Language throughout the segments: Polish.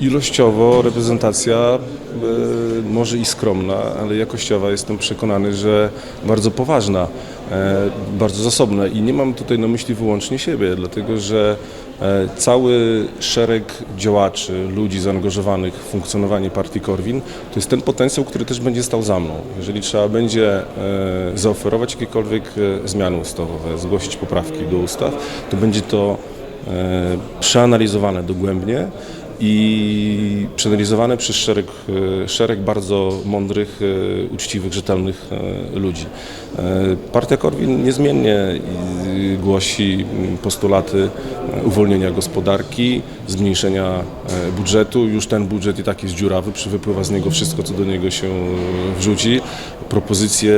Ilościowo reprezentacja e, może i skromna, ale jakościowa jestem przekonany, że bardzo poważna, e, bardzo zasobna i nie mam tutaj na myśli wyłącznie siebie, dlatego że e, cały szereg działaczy, ludzi zaangażowanych w funkcjonowanie partii Korwin to jest ten potencjał, który też będzie stał za mną. Jeżeli trzeba będzie zaoferować jakiekolwiek zmiany ustawowe, zgłosić poprawki do ustaw, to będzie to przeanalizowane dogłębnie i przeanalizowane przez szereg, e, szereg bardzo mądrych, e, uczciwych, rzetelnych e, ludzi. Partia Korwin niezmiennie głosi postulaty uwolnienia gospodarki, zmniejszenia budżetu. Już ten budżet i tak jest dziurawy, przy- wypływa z niego wszystko, co do niego się wrzuci. Propozycje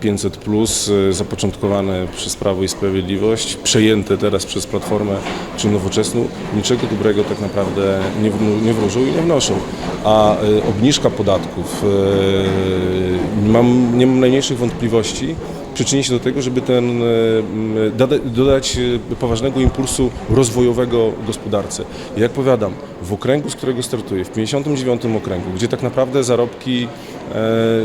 500 plus e, zapoczątkowane przez Prawo i Sprawiedliwość, przejęte teraz przez Platformę czy Nowoczesną, niczego dobrego tak naprawdę nie, wróżą i nie wnoszą. A e, obniżka podatków, e, mam, nie mam najmniejszych wątpliwości, przyczyni się do tego, żeby ten, e, dodać e, poważnego impulsu rozwojowego gospodarce. Jak powiadam, w okręgu, z którego startuję, w 59 okręgu, gdzie tak naprawdę zarobki e,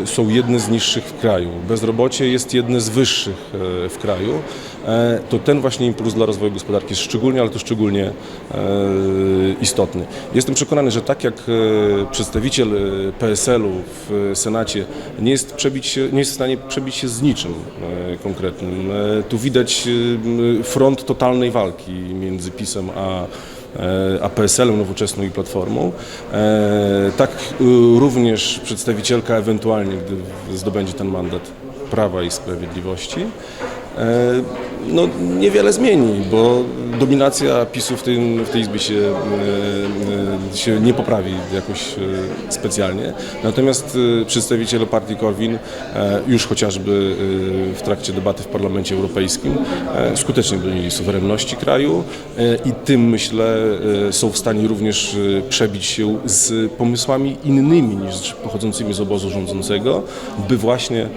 są jedne z niższych w kraju, bezrobocie jest jedne z wyższych e, w kraju, e, to ten właśnie impuls dla rozwoju gospodarki jest szczególnie, ale to szczególnie e, istotny. Jestem przekonany, że tak jak e, przedstawiciel e, PSL-u w Senacie nie jest, przebić nie jest w stanie przebić się z niczym e, konkretnym, e, tu widać e, front totalnej walki między PiSem a e, a PSL-em, Nowoczesną i Platformą. E, Tak e, również przedstawicielka ewentualnie, gdy zdobędzie ten mandat Prawa i Sprawiedliwości, e, no niewiele zmieni, bo dominacja PiSu w, tym, w tej Izbie się, e, e, się nie poprawi jakoś e, specjalnie. Natomiast przedstawiciele partii Korwin już chociażby w trakcie debaty w Parlamencie Europejskim skutecznie bronili suwerenności kraju i tym myślę są w stanie również przebić się z pomysłami innymi niż pochodzącymi z obozu rządzącego, by właśnie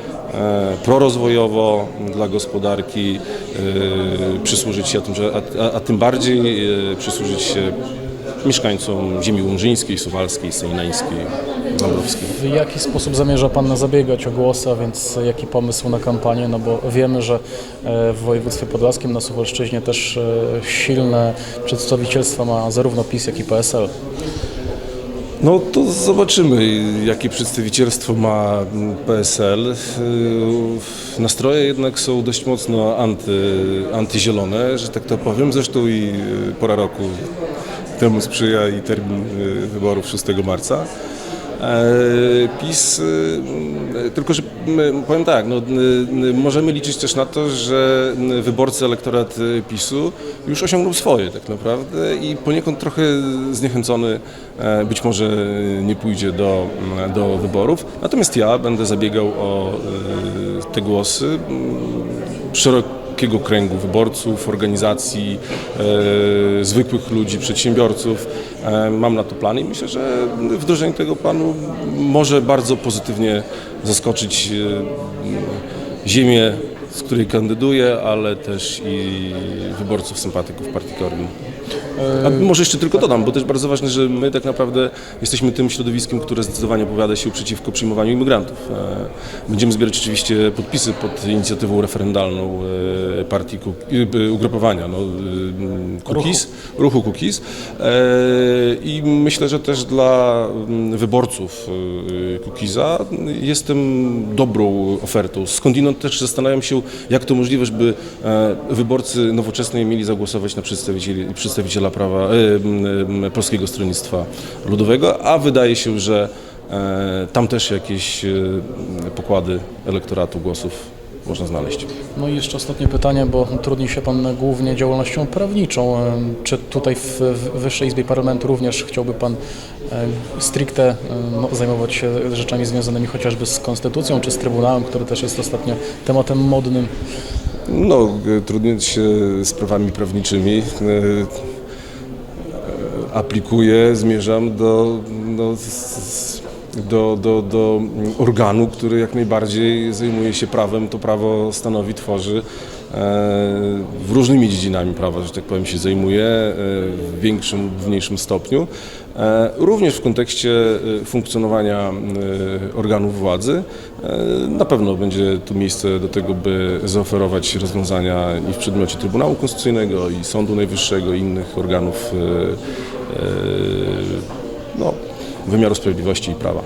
prorozwojowo dla gospodarki przysłużyć się, a tym, a, a, tym bardziej e, przysłużyć się mieszkańcom ziemi łomżyńskiej, suwalskiej, sejneńskiej, dąbrowskiej. W jaki sposób zamierza Pan zabiegać o głos, a więc jaki pomysł na kampanię? No bo wiemy, że e, w województwie podlaskim na Suwalszczyźnie też e, silne przedstawicielstwa ma zarówno PiS, jak i PSL. No to zobaczymy, jakie przedstawicielstwo ma PSL. Yy, Nastroje jednak są dość mocno anty, antyzielone, że tak to powiem. Zresztą i yy, pora roku temu sprzyja i termin yy, wyborów 6 marca. E, PiS, y, tylko że powiem tak, no, możemy liczyć też na to, że wyborcy elektorat y, PiSu już osiągnął swoje tak naprawdę i poniekąd trochę zniechęcony e, być może nie pójdzie do, do wyborów. Natomiast ja będę zabiegał o te głosy mm, szerokiego kręgu wyborców, organizacji, e, zwykłych ludzi, przedsiębiorców. E, mam na to plan i myślę, że wdrożenie tego planu może bardzo pozytywnie zaskoczyć e, ziemię, z której kandyduję, ale też i wyborców, sympatyków partii Korwin. A może jeszcze tylko dodam, bo też bardzo ważne, że my tak naprawdę jesteśmy tym środowiskiem, które zdecydowanie opowiada się przeciwko przyjmowaniu imigrantów. E, Będziemy zbierać oczywiście podpisy pod inicjatywą referendalną e, partii e, ugrupowania no, Kukiz, ruchu Kukiz. E, I myślę, że też dla mm, wyborców e, Kukiza jestem dobrą ofertą. Skądinąd też zastanawiam się, jak to możliwe, żeby e, wyborcy nowoczesnej mieli zagłosować na przedstawicieli, przedstawiciela prawa e, Polskiego Stronnictwa Ludowego, a wydaje się, że e, tam też jakieś pokłady elektoratu głosów można znaleźć. No i jeszcze ostatnie pytanie, bo trudni się Pan głównie działalnością prawniczą. Czy tutaj w Wyższej Izbie Parlamentu również chciałby Pan stricte no, zajmować się rzeczami związanymi chociażby z konstytucją czy z Trybunałem, który też jest ostatnio tematem modnym? No, e, trudniąc się sprawami prawniczymi, e, e, aplikuję, zmierzam do, no, z- z- do, do, do organu, który jak najbardziej zajmuje się prawem, to prawo stanowi, tworzy. e, W różnymi dziedzinami prawa, że tak powiem, się zajmuje e, w większym lub mniejszym stopniu. E, Również w kontekście funkcjonowania organów władzy na pewno będzie tu miejsce do tego, by zaoferować rozwiązania i w przedmiocie Trybunału Konstytucyjnego, i Sądu Najwyższego, i innych organów no, wymiaru sprawiedliwości i prawa.